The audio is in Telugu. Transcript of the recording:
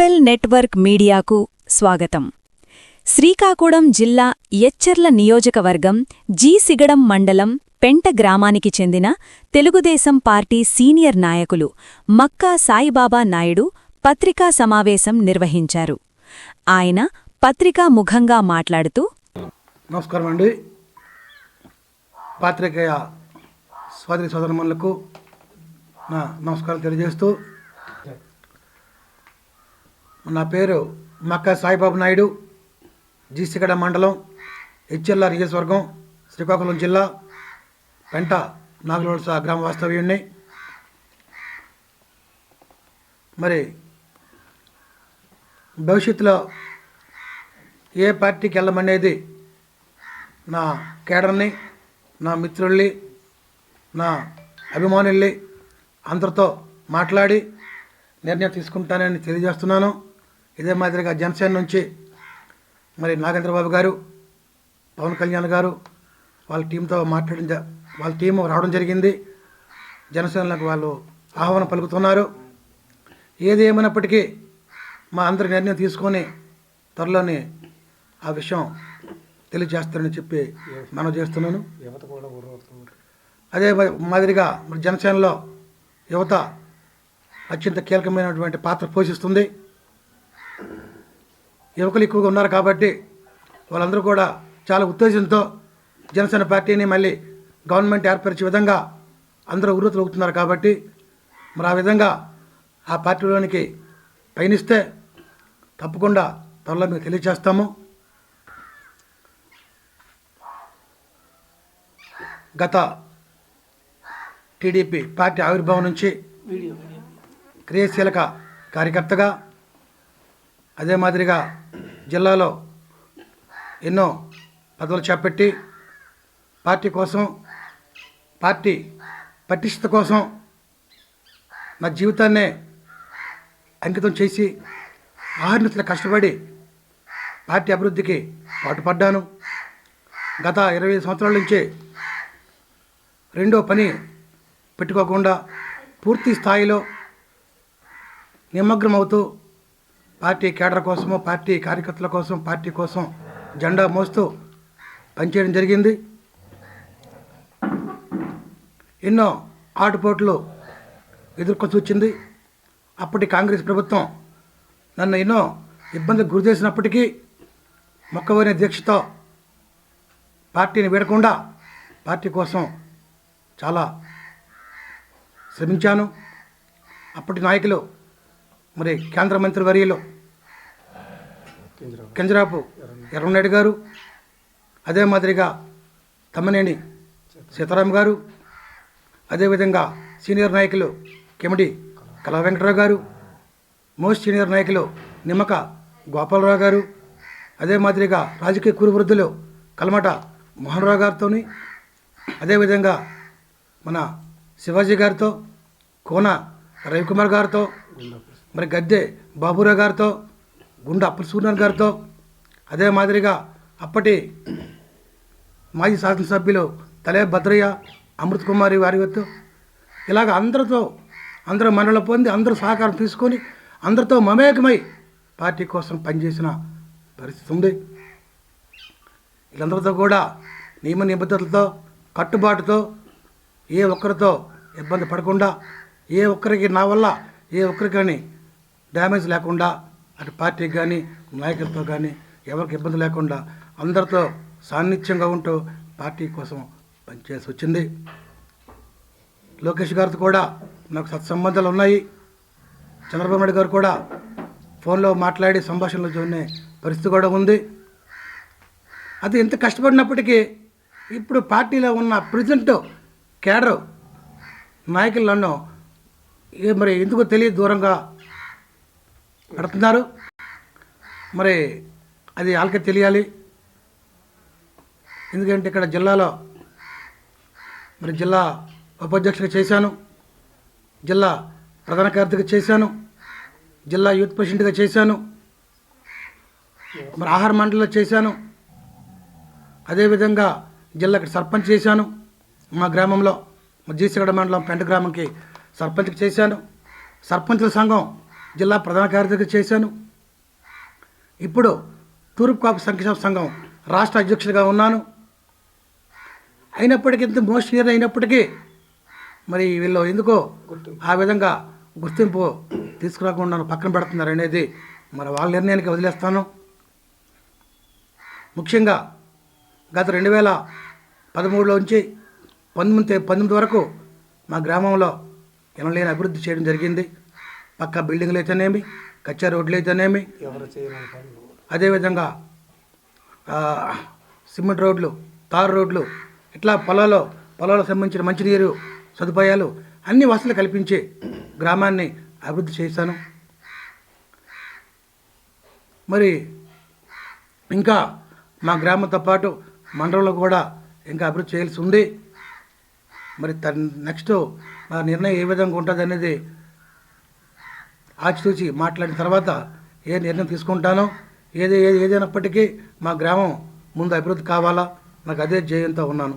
పీపుల్ నెట్వర్క్ మీడియాకు స్వాగతం. శ్రీకాకుళం జిల్లా ఎచ్చెర్ల నియోజకవర్గం జీ సిగడం మండలం పెంట గ్రామానికి చెందిన తెలుగుదేశం పార్టీ సీనియర్ నాయకులు మక్కా సాయిబాబా నాయుడు పత్రికా సమావేశం నిర్వహించారు. ఆయన పత్రికా ముఖంగా మాట్లాడుతూ నమస్కారం అండి. పాత్రికేయ సోదరి సోదరమణులకు నా నమస్కారం తెలియజేస్తూ నా పేరు మక్కా సాయిబాబు నాయుడు జీసిగడ మండలం హెచ్ఎల్ఆ నియోజకవర్గం శ్రీకాకుళం జిల్లా పెంట నాగులవలస గ్రామ వాస్తవ్యుణ్ణి. మరి భవిష్యత్తులో ఏ పార్టీకి వెళ్ళమనేది నా కేడర్ని నా మిత్రుల్ని నా అభిమానుల్ని అందరితో మాట్లాడి నిర్ణయం తీసుకుంటానని తెలియజేస్తున్నాను. ఇదే మాదిరిగా జనసేన నుంచి మరి నాగేంద్రబాబు గారు పవన్ కళ్యాణ్ గారు వాళ్ళ టీంతో మాట్లాడిన వాళ్ళ టీం రావడం జరిగింది. జనసేనలకు వాళ్ళు ఆహ్వానం పలుకుతున్నారు. ఏది ఏమైనప్పటికీ మా అందరి నిర్ణయం తీసుకొని త్వరలోనే ఆ విషయం తెలియజేస్తారని చెప్పి మనం చేస్తున్నాను. అదే మాదిరిగా మరి జనసేనలో యువత అత్యంత కీలకమైనటువంటి పాత్ర పోషిస్తుంది. యువకులు ఎక్కువగా ఉన్నారు కాబట్టి వాళ్ళందరూ కూడా చాలా ఉత్తేజంతో జనసేన పార్టీని మళ్ళీ గవర్నమెంట్ ఏర్పరిచే విధంగా అందరూ ఉర్రతులు అవుతున్నారు కాబట్టి మరి ఆ విధంగా ఆ పార్టీలోనికి పయనిస్తే తప్పకుండా త్వరలో మీకు తెలియజేస్తాము. గత టీడీపీ పార్టీ ఆవిర్భావం నుంచి క్రియాశీలక కార్యకర్తగా అదే మాదిరిగా జిల్లాలో ఎన్నో పదవులు చేపట్టి పార్టీ కోసం పార్టీ పటిష్ట కోసం నా జీవితాన్నే అంకితం చేసి ఆహర్నితలు కష్టపడి పార్టీ అభివృద్ధికి పాటుపడ్డాను. గత ఇరవై సంవత్సరాల నుంచి రెండో పని పెట్టుకోకుండా పూర్తి స్థాయిలో నిమగ్నమవుతూ పార్టీ కేడర్ కోసము పార్టీ కార్యకర్తల కోసం పార్టీ కోసం జెండా మోస్తూ పనిచేయడం జరిగింది. ఎన్నో ఆటుపోట్లు ఎదుర్కొని వచ్చింది అప్పటి కాంగ్రెస్ ప్రభుత్వం నన్ను ఎన్నో ఇబ్బందులకు గురి చేసినప్పటికీ దీక్షతో పార్టీని వీడకుండా పార్టీ కోసం చాలా శ్రమించాను. అప్పటి నాయకులు మరి కేంద్ర మంత్రి వర్యలో? కింజరాపు ఎర్రనాయుడు గారు అదే మాదిరిగా తమ్మనేని సీతారాం గారు అదేవిధంగా సీనియర్ నాయకులు కెమిడి కళా వెంకటరావు గారు మోస్ట్ సీనియర్ నాయకులు నిమ్మక గోపాలరావు గారు అదే మాదిరిగా రాజకీయ కురువృద్ధులు కలమట మోహన్ రావు గారితోని అదేవిధంగా మన శివాజీ గారితో కోన రవికుమార్ గారితో మరి గద్దె బాబురావు గారితో గుండె అప్పల సూర్యనారాయణ గారితో అదే మాదిరిగా అప్పటి మాజీ శాసనసభ్యులు తలే భద్రయ్య అమృత్ కుమారి వారితో ఇలాగ అందరితో అందరూ మనలో పొంది అందరూ సహకారం తీసుకొని అందరితో మమేకమై పార్టీ కోసం పనిచేసిన పరిస్థితి ఉంది. వీళ్ళందరితో కూడా నియమ నిబద్ధతలతో కట్టుబాటుతో ఏ ఒక్కరితో ఇబ్బంది పడకుండా ఏ ఒక్కరికి నా వల్ల ఏ ఒక్కరికి కానీ డ్యామేజ్ లేకుండా అటు పార్టీకి కానీ నాయకులతో కానీ ఎవరికి ఇబ్బంది లేకుండా అందరితో సాన్నిధ్యంగా ఉంటూ పార్టీ కోసం పనిచేసి వచ్చింది. లోకేష్ గారితో కూడా నాకు సత్సంబంధాలు ఉన్నాయి. చంద్రబాబు నాయుడు గారు కూడా ఫోన్లో మాట్లాడి సంభాషణలు చూడే పరిస్థితి కూడా ఉంది. అది ఎంత కష్టపడినప్పటికీ ఇప్పుడు పార్టీలో ఉన్న ప్రజెంట్ కేడర్ నాయకులను మరి ఎందుకు తెలియదు దూరంగా నడుపుతున్నారు. మరి అది వాళ్ళకే తెలియాలి. ఎందుకంటే ఇక్కడ జిల్లాలో మరి జిల్లా ఉపాధ్యక్షుడిగా చేశాను. జిల్లా ప్రధాన కార్యదర్శిగా చేశాను. జిల్లా యూత్ ప్రెసిడెంట్గా చేశాను. మరి ఆహార మండలిలో చేశాను. అదేవిధంగా జిల్లా సర్పంచ్ చేశాను. మా గ్రామంలో మా జీసగడ మండలం పెంట గ్రామంకి సర్పంచ్కి చేశాను. సర్పంచుల సంఘం జిల్లా ప్రధాన కార్యదర్శి చేశాను. ఇప్పుడు తూర్పు కాపు సంక్షేమ సంఘం రాష్ట్ర అధ్యక్షుడిగా ఉన్నాను. అయినప్పటికీ ఇంత మోస్ట్ ఇయర్ అయినప్పటికీ మరి వీళ్ళు ఎందుకో ఆ విధంగా గుర్తింపు తీసుకురాకుండా పక్కన పెడుతున్నారు అనేది మరి వాళ్ళ నిర్ణయానికి వదిలేస్తాను. ముఖ్యంగా గత రెండు వేల పదమూడులో నుంచి పంతొమ్మిది పంతొమ్మిది వరకు మా గ్రామంలో ఎనలేని అభివృద్ధి చేయడం జరిగింది. పక్క బిల్డింగ్లు అయితేనేమి కచ్చా రోడ్లు అయితేనేమి. అదేవిధంగా సిమెంట్ రోడ్లు తారు రోడ్లు ఇట్లా పొలాల్లో పొలాలకు సంబంధించిన మంచినీరు సదుపాయాలు అన్ని వసతులు కల్పించి గ్రామాన్ని అభివృద్ధి చేశాను. మరి ఇంకా మా గ్రామంతో పాటు మండలంలో కూడా ఇంకా అభివృద్ధి చేయాల్సి ఉంది. మరి నెక్స్ట్ మా నిర్ణయం ఏ విధంగా ఉంటుంది అనేది ఆచితూచి మాట్లాడిన తర్వాత ఏ నిర్ణయం తీసుకుంటానో ఏది ఏది ఏదైనప్పటికీ మా గ్రామం ముందు అభివృద్ధి కావాలా? నాకు అదే జయంతో ఉన్నాను.